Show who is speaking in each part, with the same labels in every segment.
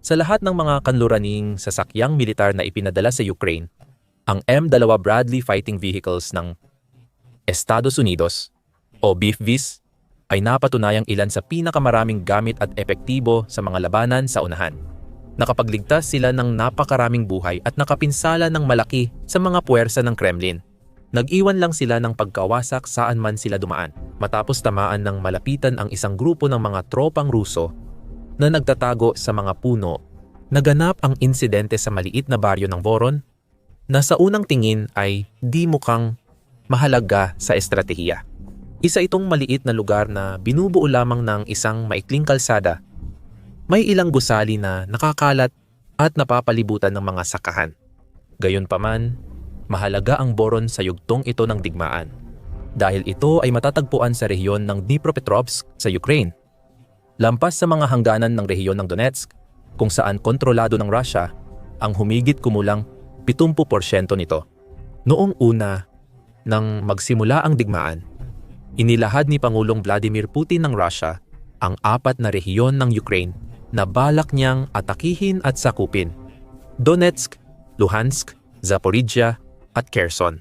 Speaker 1: Sa lahat ng mga kanluraning sasakyang militar na ipinadala sa Ukraine, ang M2 Bradley fighting vehicles ng Estados Unidos o BFVs ay napatunayang ilan sa pinakamaraming gamit at epektibo sa mga labanan sa unahan. Nakapagligtas sila ng napakaraming buhay at nakapinsala ng malaki sa mga puwersa ng Kremlin. Nag-iwan lang sila ng pagkawasak saan man sila dumaan matapos tamaan ng malapitan ang isang grupo ng mga tropang Ruso na nagtatago sa mga puno. Naganap ang insidente sa maliit na baryo ng Voron na sa unang tingin ay di mukhang mahalaga sa estratehiya. Isa itong maliit na lugar na binubuo lamang ng isang maikling kalsada. May ilang gusali na nakakalat at napapalibutan ng mga sakahan. Gayunpaman, mahalaga ang boron sa yugtong ito ng digmaan dahil ito ay matatagpuan sa rehiyon ng Dnipropetrovsk sa Ukraine. Lampas sa mga hangganan ng rehiyon ng Donetsk, kung saan kontrolado ng Russia, ang humigit kumulang 70% nito. Noong una, nang magsimula ang digmaan, inilahad ni Pangulong Vladimir Putin ng Russia ang apat na rehiyon ng Ukraine na balak niyang atakihin at sakupin. Donetsk, Luhansk, Zaporizhia, at Kherson.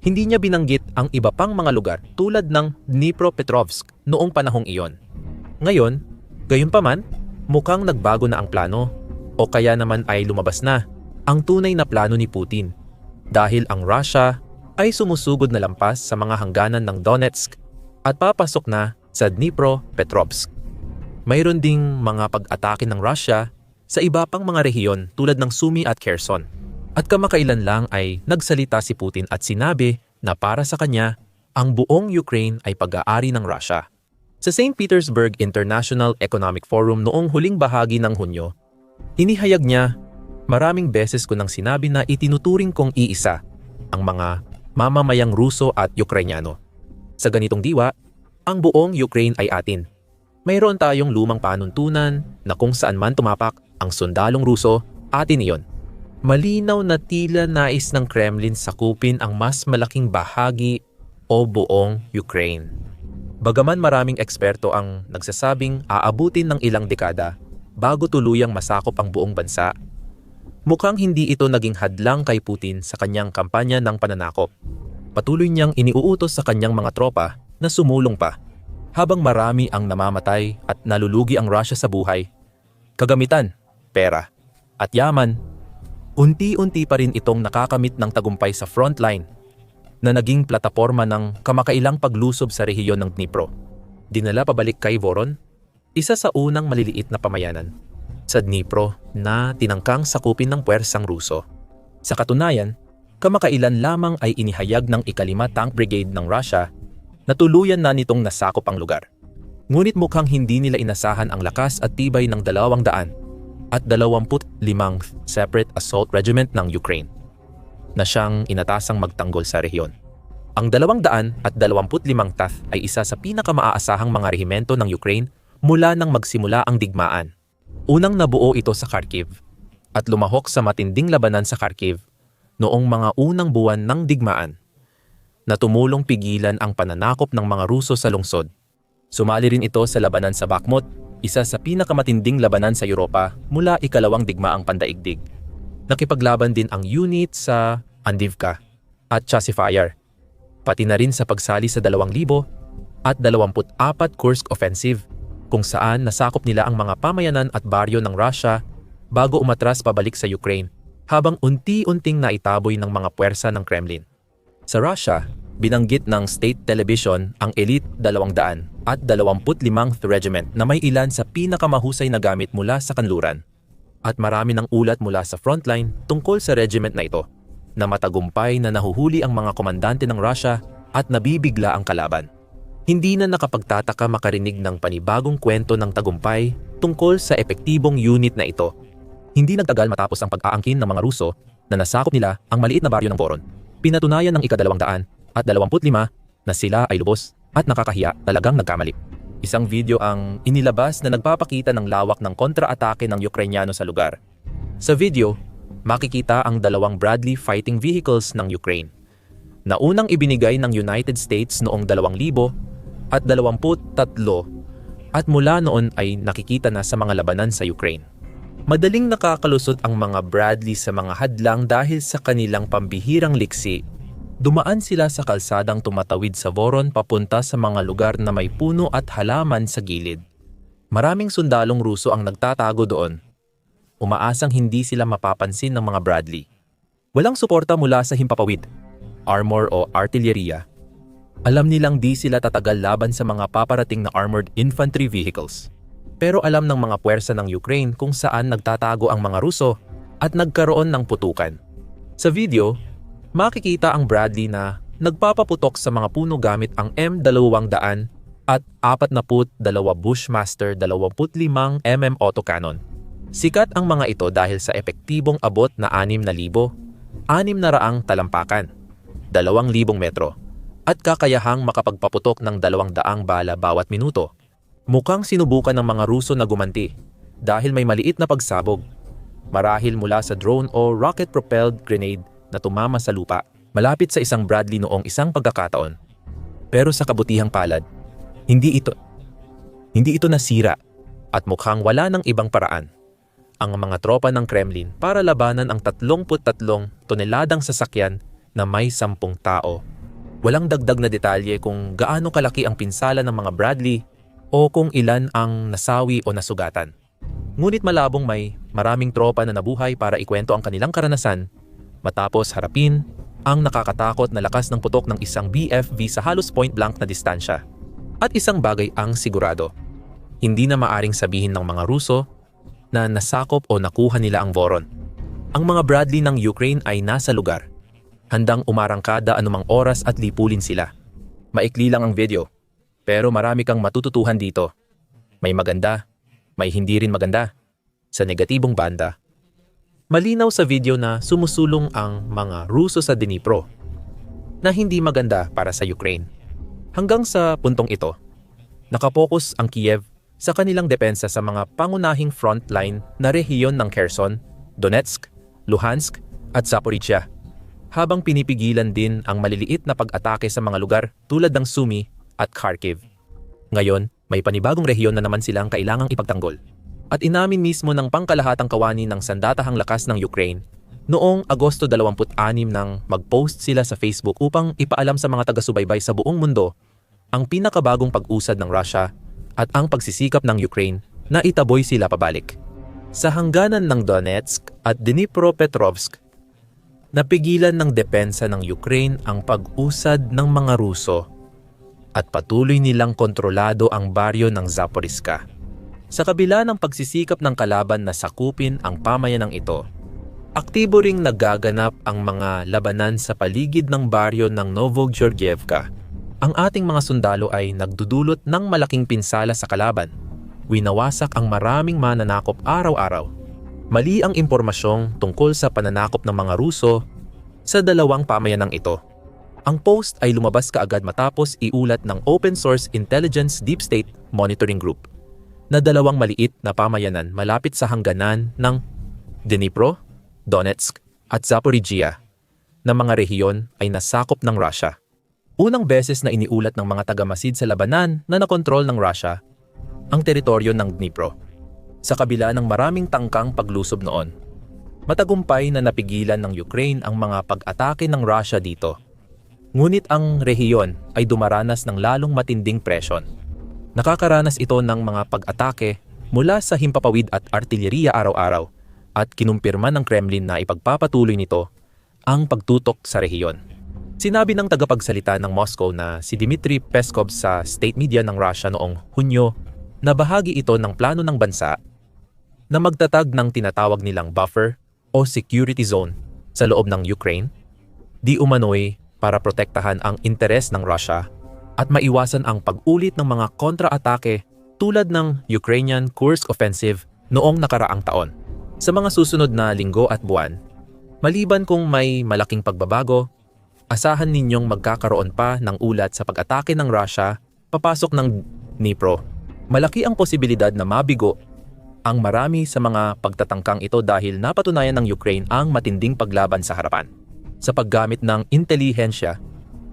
Speaker 1: Hindi niya binanggit ang iba pang mga lugar tulad ng Dnipropetrovsk noong panahong iyon. Ngayon, gayunpaman, mukhang nagbago na ang plano o kaya naman ay lumabas na ang tunay na plano ni Putin dahil ang Russia ay sumusugod na lampas sa mga hangganan ng Donetsk at papasok na sa Dnipropetrovsk. Mayroon ding mga pag-atake ng Russia sa iba pang mga rehiyon tulad ng Sumy at Kherson. At kamakailan lang ay nagsalita si Putin at sinabi na para sa kanya, ang buong Ukraine ay pag-aari ng Russia. Sa St. Petersburg International Economic Forum noong huling bahagi ng Hunyo, inihayag niya, maraming beses ko nang sinabi na itinuturing kong iisa ang mga mamamayang Ruso at Ukrainyano. Sa ganitong diwa, ang buong Ukraine ay atin. Mayroon tayong lumang panuntunan na kung saan man tumapak ang sundalong Ruso, atin iyon. Malinaw na tila nais ng Kremlin sakupin ang mas malaking bahagi o buong Ukraine. Bagaman maraming eksperto ang nagsasabing aabutin ng ilang dekada bago tuluyang masakop ang buong bansa, mukhang hindi ito naging hadlang kay Putin sa kanyang kampanya ng pananakop. Patuloy niyang iniuutos sa kanyang mga tropa na sumulong pa habang marami ang namamatay at nalulugi ang Russia sa buhay. Kagamitan, pera, at yaman unti-unti pa rin itong nakakamit ng tagumpay sa frontline na naging plataforma ng kamakailang paglusob sa rehiyon ng Dnipro. Dinala pabalik kay Voron, isa sa unang maliliit na pamayanan sa Dnipro na tinangkang sakupin ng puwersang Ruso. Sa katunayan, kamakailan lamang ay inihayag ng ikalima tank brigade ng Russia na tuluyan na nitong nasakop ang lugar. Ngunit mukhang hindi nila inasahan ang lakas at tibay ng dalawang daan at 25 Separate Assault Regiment ng Ukraine na siyang inatasang magtanggol sa rehiyon. Ang 200 at 25 TAF ay isa sa pinakamaasahang mga rehimento ng Ukraine mula nang magsimula ang digmaan. Unang nabuo ito sa Kharkiv at lumahok sa matinding labanan sa Kharkiv noong mga unang buwan ng digmaan na tumulong pigilan ang pananakop ng mga Ruso sa lungsod. Sumali rin ito sa labanan sa Bakhmut isa sa pinakamatinding labanan sa Europa mula ikalawang digmaang pandaigdig. Nakipaglaban din ang unit sa Andivka at Chasifier, pati na rin sa pagsali sa 2,000 at 24 Kursk Offensive kung saan nasakop nila ang mga pamayanan at baryo ng Russia bago umatras pabalik sa Ukraine habang unti-unting naitaboy ng mga puwersa ng Kremlin. Sa Russia, binanggit ng state television ang Elite 200 at 25th Regiment na may ilan sa pinakamahusay na gamit mula sa kanluran. At marami ng ulat mula sa frontline tungkol sa regiment na ito na matagumpay na nahuhuli ang mga komandante ng Russia at nabibigla ang kalaban. Hindi na nakapagtataka makarinig ng panibagong kwento ng tagumpay tungkol sa epektibong unit na ito. Hindi nagtagal matapos ang pag-aangkin ng mga Ruso na nasakop nila ang maliit na baryo ng Boron. Pinatunayan ng ikadalawang daan at 25 na sila ay lubos at nakakahiya talagang nagkamali. Isang video ang inilabas na nagpapakita ng lawak ng kontra-atake ng Ukrainyano sa lugar. Sa video, makikita ang dalawang Bradley fighting vehicles ng Ukraine na unang ibinigay ng United States noong 2000 at 23 at mula noon ay nakikita na sa mga labanan sa Ukraine. Madaling nakakalusot ang mga Bradley sa mga hadlang dahil sa kanilang pambihirang liksi. Dumaan sila sa kalsadang tumatawid sa Voron papunta sa mga lugar na may puno at halaman sa gilid. Maraming sundalong Ruso ang nagtatago doon. Umaasang hindi sila mapapansin ng mga Bradley. Walang suporta mula sa himpapawid, armor o artilleriya. Alam nilang di sila tatagal laban sa mga paparating na armored infantry vehicles. Pero alam ng mga puwersa ng Ukraine kung saan nagtatago ang mga Ruso at nagkaroon ng putukan. Sa video, makikita ang Bradley na nagpapaputok sa mga puno gamit ang M200 at 42 Bushmaster 25 mm autocannon. Sikat ang mga ito dahil sa epektibong abot na 6,000, 600 talampakan, 2,000 metro, at kakayahang makapagpaputok ng 200 bala bawat minuto. Mukhang sinubukan ng mga Ruso na gumanti dahil may maliit na pagsabog. Marahil mula sa drone o rocket-propelled grenade na tumama sa lupa malapit sa isang Bradley noong isang pagkakataon. Pero sa kabutihang palad, hindi ito hindi ito nasira at mukhang wala ng ibang paraan ang mga tropa ng Kremlin para labanan ang 33 toneladang sasakyan na may 10 tao. Walang dagdag na detalye kung gaano kalaki ang pinsala ng mga Bradley o kung ilan ang nasawi o nasugatan. Ngunit malabong may maraming tropa na nabuhay para ikwento ang kanilang karanasan matapos harapin ang nakakatakot na lakas ng putok ng isang BFV sa halos point-blank na distansya. At isang bagay ang sigurado. Hindi na maaring sabihin ng mga Ruso na nasakop o nakuha nila ang Voron. Ang mga Bradley ng Ukraine ay nasa lugar. Handang umarangkada anumang oras at lipulin sila. Maikli lang ang video pero marami kang matututuhan dito. May maganda, may hindi rin maganda. Sa negatibong banda. Malinaw sa video na sumusulong ang mga Ruso sa Dnipro na hindi maganda para sa Ukraine. Hanggang sa puntong ito, nakapokus ang Kiev sa kanilang depensa sa mga pangunahing frontline na rehiyon ng Kherson, Donetsk, Luhansk at Zaporizhia, habang pinipigilan din ang maliliit na pag-atake sa mga lugar tulad ng Sumy at Kharkiv. Ngayon, may panibagong rehiyon na naman silang kailangang ipagtanggol. At inamin mismo ng pangkalahatang kawani ng sandatahang lakas ng Ukraine noong Agosto 26 nang mag-post sila sa Facebook upang ipaalam sa mga taga-subaybay sa buong mundo ang pinakabagong pag-usad ng Russia at ang pagsisikap ng Ukraine na itaboy sila pabalik. Sa hangganan ng Donetsk at Dnipropetrovsk, napigilan ng depensa ng Ukraine ang pag-usad ng mga Ruso at patuloy nilang kontrolado ang baryo ng Zaporizhka. Sa kabila ng pagsisikap ng kalaban na sakupin ang pamayanang ito, aktibo ring nagaganap ang mga labanan sa paligid ng baryo ng Novogorgievka. Ang ating mga sundalo ay nagdudulot ng malaking pinsala sa kalaban. Winawasak ang maraming mananakop araw-araw. Mali ang impormasyong tungkol sa pananakop ng mga Ruso sa dalawang pamayanang ito. Ang post ay lumabas kaagad matapos iulat ng Open Source Intelligence Deep State Monitoring Group na dalawang maliit na pamayanan malapit sa hangganan ng Dnipro, Donetsk at Zaporizhia na mga rehiyon ay nasakop ng Russia. Unang beses na iniulat ng mga tagamasid sa labanan na nakontrol ng Russia ang teritoryo ng Dnipro sa kabila ng maraming tangkang paglusob noon. Matagumpay na napigilan ng Ukraine ang mga pag-atake ng Russia dito Ngunit ang rehiyon ay dumaranas ng lalong matinding presyon. Nakakaranas ito ng mga pag-atake mula sa himpapawid at artilleriya araw-araw at kinumpirma ng Kremlin na ipagpapatuloy nito ang pagtutok sa rehiyon. Sinabi ng tagapagsalita ng Moscow na si Dmitry Peskov sa state media ng Russia noong Hunyo na bahagi ito ng plano ng bansa na magtatag ng tinatawag nilang buffer o security zone sa loob ng Ukraine, di umano'y para protektahan ang interes ng Russia at maiwasan ang pag-ulit ng mga kontra-atake tulad ng Ukrainian Kursk Offensive noong nakaraang taon. Sa mga susunod na linggo at buwan, maliban kung may malaking pagbabago, asahan ninyong magkakaroon pa ng ulat sa pag-atake ng Russia papasok ng Dnipro. Malaki ang posibilidad na mabigo ang marami sa mga pagtatangkang ito dahil napatunayan ng Ukraine ang matinding paglaban sa harapan sa paggamit ng intelihensya,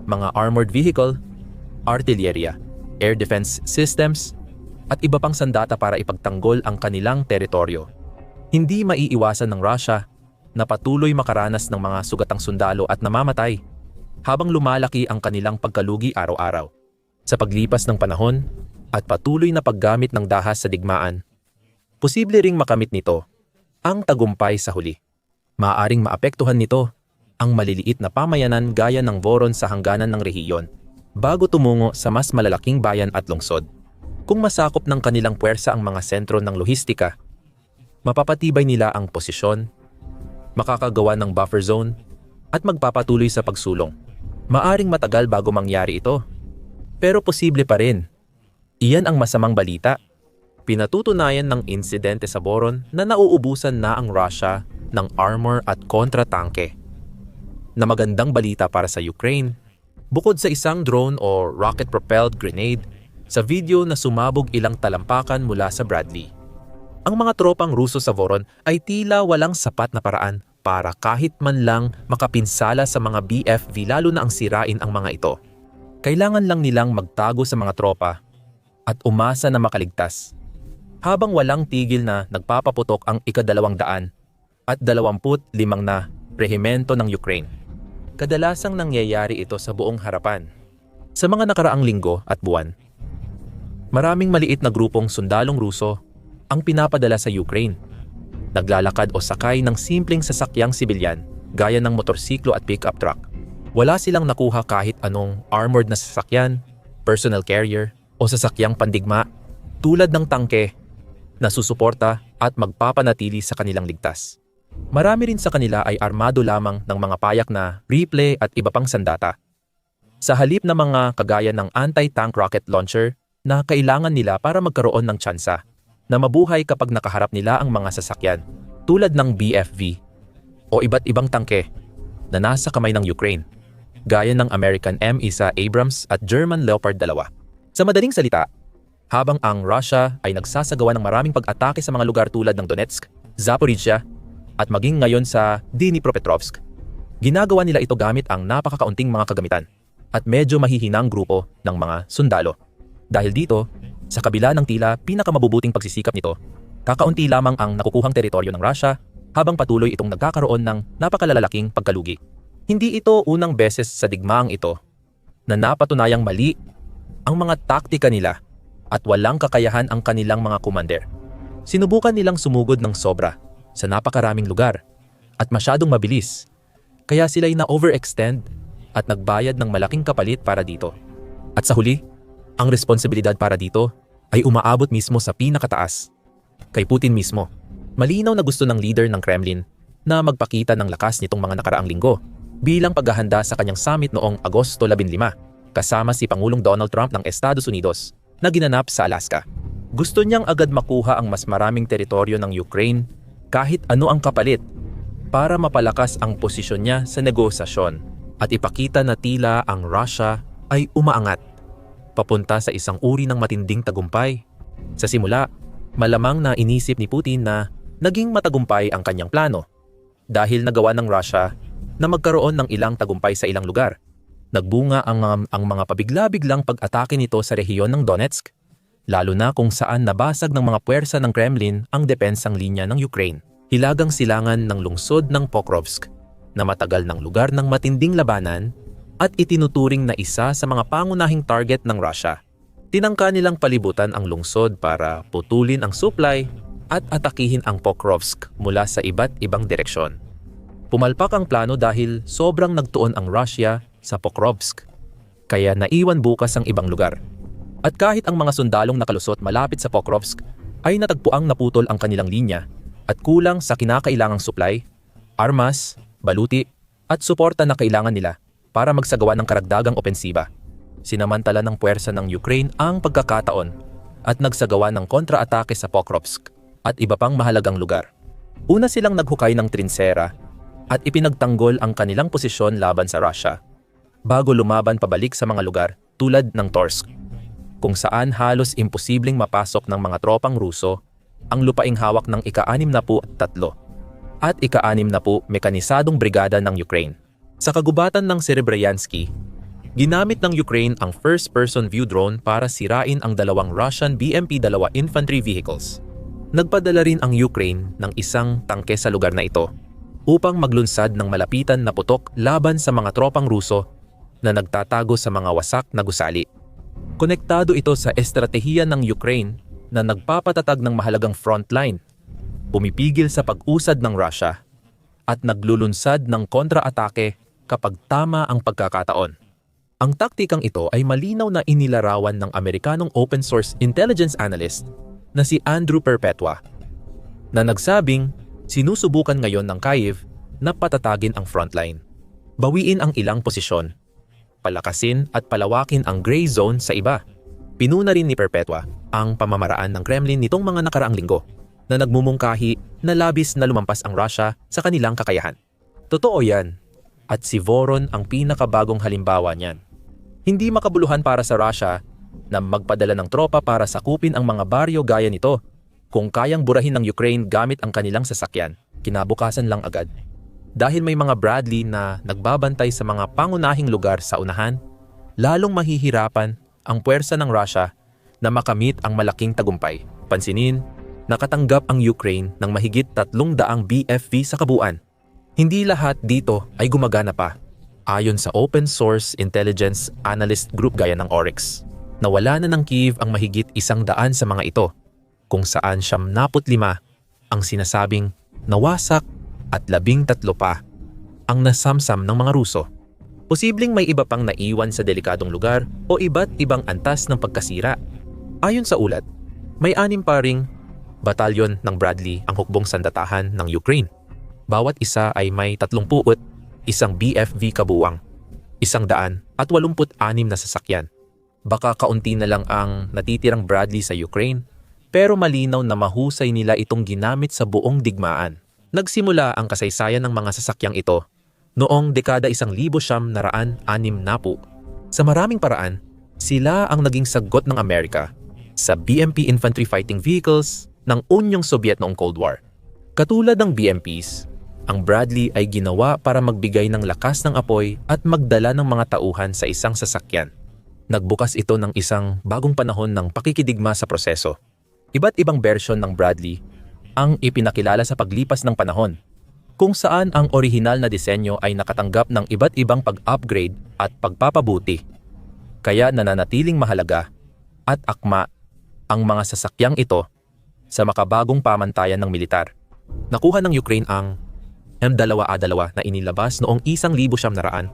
Speaker 1: mga armored vehicle, artilleria, air defense systems, at iba pang sandata para ipagtanggol ang kanilang teritoryo. Hindi maiiwasan ng Russia na patuloy makaranas ng mga sugatang sundalo at namamatay habang lumalaki ang kanilang pagkalugi araw-araw. Sa paglipas ng panahon at patuloy na paggamit ng dahas sa digmaan, posible ring makamit nito ang tagumpay sa huli. Maaring maapektuhan nito ang maliliit na pamayanan gaya ng Voron sa hangganan ng rehiyon bago tumungo sa mas malalaking bayan at lungsod. Kung masakop ng kanilang puwersa ang mga sentro ng lohistika, mapapatibay nila ang posisyon, makakagawa ng buffer zone, at magpapatuloy sa pagsulong. Maaring matagal bago mangyari ito, pero posible pa rin. Iyan ang masamang balita. Pinatutunayan ng insidente sa Boron na nauubusan na ang Russia ng armor at kontra-tanke. Na magandang balita para sa Ukraine, bukod sa isang drone o rocket-propelled grenade, sa video na sumabog ilang talampakan mula sa Bradley. Ang mga tropang Ruso sa Voron ay tila walang sapat na paraan para kahit man lang makapinsala sa mga BFV lalo na ang sirain ang mga ito. Kailangan lang nilang magtago sa mga tropa at umasa na makaligtas. Habang walang tigil na nagpapaputok ang ikadalawang daan at dalawamput limang na rehimento ng Ukraine. Kadalasang nangyayari ito sa buong harapan. Sa mga nakaraang linggo at buwan, maraming maliit na grupong sundalong Ruso ang pinapadala sa Ukraine. Naglalakad o sakay ng simpleng sasakyang sibilyan gaya ng motorsiklo at pickup truck. Wala silang nakuha kahit anong armored na sasakyan, personal carrier o sasakyang pandigma tulad ng tangke na susuporta at magpapanatili sa kanilang ligtas. Marami rin sa kanila ay armado lamang ng mga payak na replay at iba pang sandata. Sa halip na mga kagaya ng anti-tank rocket launcher na kailangan nila para magkaroon ng tsansa na mabuhay kapag nakaharap nila ang mga sasakyan tulad ng BFV o iba't ibang tangke na nasa kamay ng Ukraine, gaya ng American M1 Abrams at German Leopard 2. Sa madaling salita, habang ang Russia ay nagsasagawa ng maraming pag-atake sa mga lugar tulad ng Donetsk, Zaporizhia, at maging ngayon sa Dnipropetrovsk, ginagawa nila ito gamit ang napakakaunting mga kagamitan at medyo mahihinang grupo ng mga sundalo. Dahil dito, sa kabila ng tila pinakamabubuting pagsisikap nito, kakaunti lamang ang nakukuhang teritoryo ng Russia habang patuloy itong nagkakaroon ng napakalalalaking pagkalugi. Hindi ito unang beses sa digmaang ito na napatunayang mali ang mga taktika nila at walang kakayahan ang kanilang mga kumander. Sinubukan nilang sumugod ng sobra sa napakaraming lugar at masyadong mabilis, kaya sila'y na-overextend at nagbayad ng malaking kapalit para dito. At sa huli, ang responsibilidad para dito ay umaabot mismo sa pinakataas, kay Putin mismo. Malinaw na gusto ng leader ng Kremlin na magpakita ng lakas nitong mga nakaraang linggo bilang paghahanda sa kanyang summit noong Agosto 15 kasama si Pangulong Donald Trump ng Estados Unidos na ginanap sa Alaska. Gusto niyang agad makuha ang mas maraming teritoryo ng Ukraine kahit ano ang kapalit para mapalakas ang posisyon niya sa negosasyon at ipakita na tila ang Russia ay umaangat papunta sa isang uri ng matinding tagumpay. Sa simula, malamang na inisip ni Putin na naging matagumpay ang kanyang plano dahil nagawa ng Russia na magkaroon ng ilang tagumpay sa ilang lugar. Nagbunga ang, um, ang mga pabigla-biglang pag-atake nito sa rehiyon ng Donetsk, lalo na kung saan nabasag ng mga puwersa ng Kremlin ang depensang linya ng Ukraine. Hilagang silangan ng lungsod ng Pokrovsk na matagal ng lugar ng matinding labanan at itinuturing na isa sa mga pangunahing target ng Russia. Tinangka nilang palibutan ang lungsod para putulin ang supply at atakihin ang Pokrovsk mula sa iba't ibang direksyon. Pumalpak ang plano dahil sobrang nagtuon ang Russia sa Pokrovsk, kaya naiwan bukas ang ibang lugar. At kahit ang mga sundalong nakalusot malapit sa Pokrovsk ay natagpuang naputol ang kanilang linya at kulang sa kinakailangang supply, armas, baluti at suporta na kailangan nila para magsagawa ng karagdagang opensiba. Sinamantala ng puwersa ng Ukraine ang pagkakataon at nagsagawa ng kontra-atake sa Pokrovsk at iba pang mahalagang lugar. Una silang naghukay ng trinsera at ipinagtanggol ang kanilang posisyon laban sa Russia bago lumaban pabalik sa mga lugar tulad ng Torsk, kung saan halos imposibleng mapasok ng mga tropang Ruso ang lupaing hawak ng ika-anim na po at tatlo at ika-anim na po mekanisadong brigada ng Ukraine. Sa kagubatan ng Serebryansky, ginamit ng Ukraine ang first-person view drone para sirain ang dalawang Russian BMP-2 infantry vehicles Nagpadala rin ang Ukraine ng isang tangke sa lugar na ito upang maglunsad ng malapitan na putok laban sa mga tropang Ruso na nagtatago sa mga wasak na gusali. Konektado ito sa estratehiya ng Ukraine na nagpapatatag ng mahalagang frontline, pumipigil sa pag-usad ng Russia, at naglulunsad ng kontra-atake kapag tama ang pagkakataon. Ang taktikang ito ay malinaw na inilarawan ng Amerikanong open source intelligence analyst na si Andrew Perpetua na nagsabing sinusubukan ngayon ng Kyiv na patatagin ang frontline. Bawiin ang ilang posisyon, palakasin at palawakin ang gray zone sa iba. Pinuna rin ni Perpetua ang pamamaraan ng Kremlin nitong mga nakaraang linggo na nagmumungkahi na labis na lumampas ang Russia sa kanilang kakayahan. Totoo yan at si Voron ang pinakabagong halimbawa niyan. Hindi makabuluhan para sa Russia na magpadala ng tropa para sakupin ang mga baryo gaya nito. Kung kayang burahin ng Ukraine gamit ang kanilang sasakyan, kinabukasan lang agad. Dahil may mga Bradley na nagbabantay sa mga pangunahing lugar sa unahan, lalong mahihirapan ang puwersa ng Russia na makamit ang malaking tagumpay. Pansinin, nakatanggap ang Ukraine ng mahigit 300 BFV sa kabuuan. Hindi lahat dito ay gumagana pa. Ayon sa open source intelligence analyst group gaya ng Oryx nawala na ng Kiev ang mahigit isang daan sa mga ito, kung saan siyam naput lima ang sinasabing nawasak at labing tatlo pa ang nasamsam ng mga Ruso. Posibleng may iba pang naiwan sa delikadong lugar o iba't ibang antas ng pagkasira. Ayon sa ulat, may anim pa batalyon ng Bradley ang hukbong sandatahan ng Ukraine. Bawat isa ay may 30 at isang BFV kabuwang, isang daan at 86 na sasakyan baka kaunti na lang ang natitirang Bradley sa Ukraine, pero malinaw na mahusay nila itong ginamit sa buong digmaan. Nagsimula ang kasaysayan ng mga sasakyang ito noong dekada isang libo siyam naraan anim na po. Sa maraming paraan, sila ang naging sagot ng Amerika sa BMP infantry fighting vehicles ng Unyong Soviet noong Cold War. Katulad ng BMPs, ang Bradley ay ginawa para magbigay ng lakas ng apoy at magdala ng mga tauhan sa isang sasakyan. Nagbukas ito ng isang bagong panahon ng pakikidigma sa proseso. Iba't ibang version ng Bradley ang ipinakilala sa paglipas ng panahon, kung saan ang orihinal na disenyo ay nakatanggap ng iba't ibang pag-upgrade at pagpapabuti. Kaya nananatiling mahalaga at akma ang mga sasakyang ito sa makabagong pamantayan ng militar. Nakuha ng Ukraine ang M2A2 na inilabas noong 1988.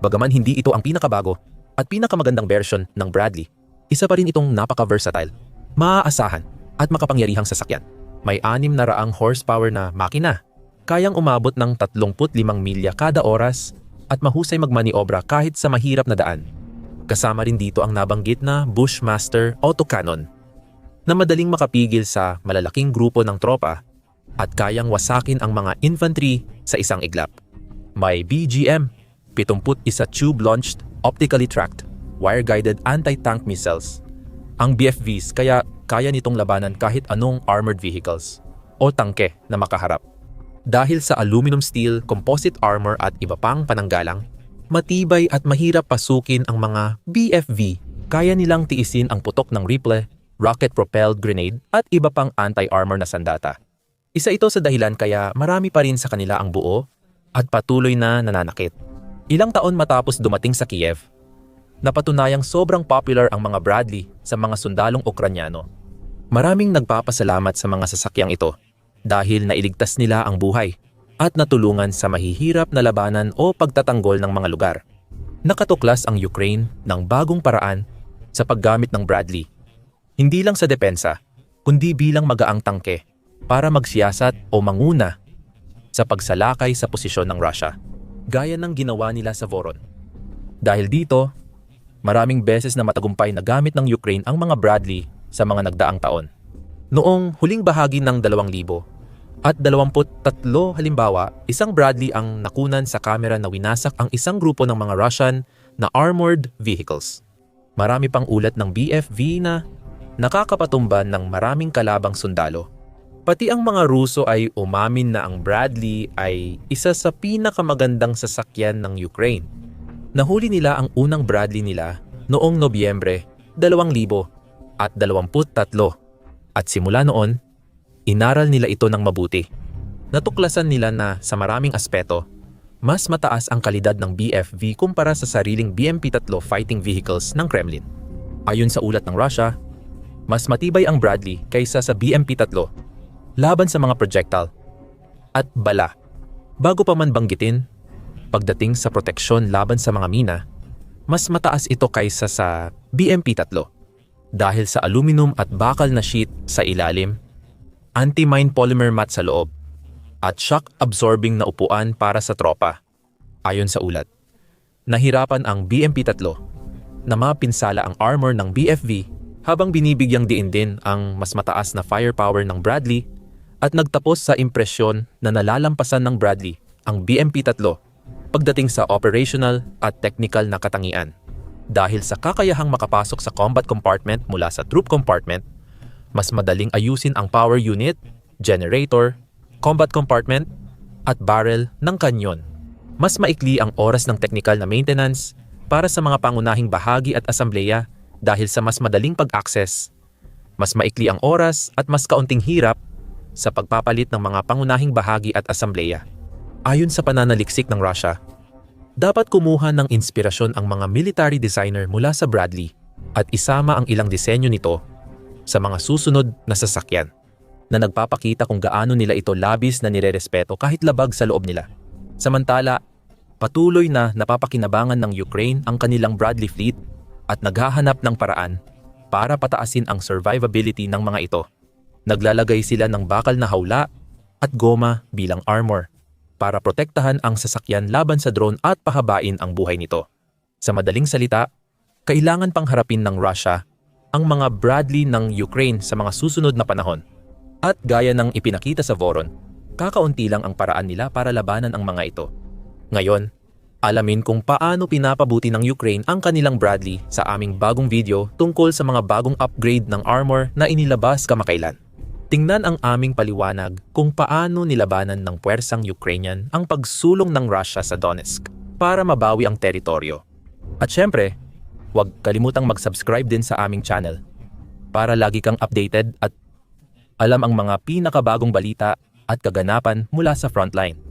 Speaker 1: Bagaman hindi ito ang pinakabago, at pinakamagandang version ng Bradley, isa pa rin itong napaka-versatile, maaasahan at makapangyarihang sasakyan. May anim na raang horsepower na makina, kayang umabot ng 35 milya kada oras at mahusay magmaniobra kahit sa mahirap na daan. Kasama rin dito ang nabanggit na Bushmaster autocannon na madaling makapigil sa malalaking grupo ng tropa at kayang wasakin ang mga infantry sa isang iglap. May BGM, 71 tube-launched optically tracked, wire-guided anti-tank missiles. Ang BFVs kaya kaya nitong labanan kahit anong armored vehicles o tangke na makaharap. Dahil sa aluminum steel, composite armor at iba pang pananggalang, matibay at mahirap pasukin ang mga BFV. Kaya nilang tiisin ang putok ng rifle, rocket-propelled grenade at iba pang anti-armor na sandata. Isa ito sa dahilan kaya marami pa rin sa kanila ang buo at patuloy na nananakit. Ilang taon matapos dumating sa Kiev, napatunayang sobrang popular ang mga Bradley sa mga sundalong Ukranyano. Maraming nagpapasalamat sa mga sasakyang ito dahil nailigtas nila ang buhay at natulungan sa mahihirap na labanan o pagtatanggol ng mga lugar. Nakatuklas ang Ukraine ng bagong paraan sa paggamit ng Bradley. Hindi lang sa depensa, kundi bilang magaang tangke para magsiyasat o manguna sa pagsalakay sa posisyon ng Russia gaya ng ginawa nila sa Voron. Dahil dito, maraming beses na matagumpay na gamit ng Ukraine ang mga Bradley sa mga nagdaang taon. Noong huling bahagi ng 2000 at 23 halimbawa, isang Bradley ang nakunan sa kamera na winasak ang isang grupo ng mga Russian na armored vehicles. Marami pang ulat ng BFV na nakakapatumban ng maraming kalabang sundalo Pati ang mga Ruso ay umamin na ang Bradley ay isa sa pinakamagandang sasakyan ng Ukraine. Nahuli nila ang unang Bradley nila noong Nobyembre 2000 at 23 At simula noon, inaral nila ito ng mabuti. Natuklasan nila na sa maraming aspeto, mas mataas ang kalidad ng BFV kumpara sa sariling BMP-3 fighting vehicles ng Kremlin. Ayon sa ulat ng Russia, mas matibay ang Bradley kaysa sa BMP-3 laban sa mga projectile at bala. Bago pa man banggitin, pagdating sa proteksyon laban sa mga mina, mas mataas ito kaysa sa BMP-3 dahil sa aluminum at bakal na sheet sa ilalim, anti-mine polymer mat sa loob, at shock-absorbing na upuan para sa tropa. Ayon sa ulat, nahirapan ang BMP-3 na mapinsala ang armor ng BFV habang binibigyang diin din ang mas mataas na firepower ng Bradley at nagtapos sa impresyon na nalalampasan ng Bradley ang BMP-3 pagdating sa operational at technical na katangian. Dahil sa kakayahang makapasok sa combat compartment mula sa troop compartment, mas madaling ayusin ang power unit, generator, combat compartment, at barrel ng kanyon. Mas maikli ang oras ng technical na maintenance para sa mga pangunahing bahagi at asambleya dahil sa mas madaling pag-access. Mas maikli ang oras at mas kaunting hirap sa pagpapalit ng mga pangunahing bahagi at asambleya. Ayon sa pananaliksik ng Russia, dapat kumuha ng inspirasyon ang mga military designer mula sa Bradley at isama ang ilang disenyo nito sa mga susunod na sasakyan na nagpapakita kung gaano nila ito labis na nirerespeto kahit labag sa loob nila. Samantala, patuloy na napapakinabangan ng Ukraine ang kanilang Bradley fleet at naghahanap ng paraan para pataasin ang survivability ng mga ito. Naglalagay sila ng bakal na hawla at goma bilang armor para protektahan ang sasakyan laban sa drone at pahabain ang buhay nito. Sa madaling salita, kailangan pang harapin ng Russia ang mga Bradley ng Ukraine sa mga susunod na panahon. At gaya ng ipinakita sa Voron, kakaunti lang ang paraan nila para labanan ang mga ito. Ngayon, alamin kung paano pinapabuti ng Ukraine ang kanilang Bradley sa aming bagong video tungkol sa mga bagong upgrade ng armor na inilabas kamakailan. Tingnan ang aming paliwanag kung paano nilabanan ng puwersang Ukrainian ang pagsulong ng Russia sa Donetsk para mabawi ang teritoryo. At syempre, huwag kalimutang mag-subscribe din sa aming channel para lagi kang updated at alam ang mga pinakabagong balita at kaganapan mula sa frontline.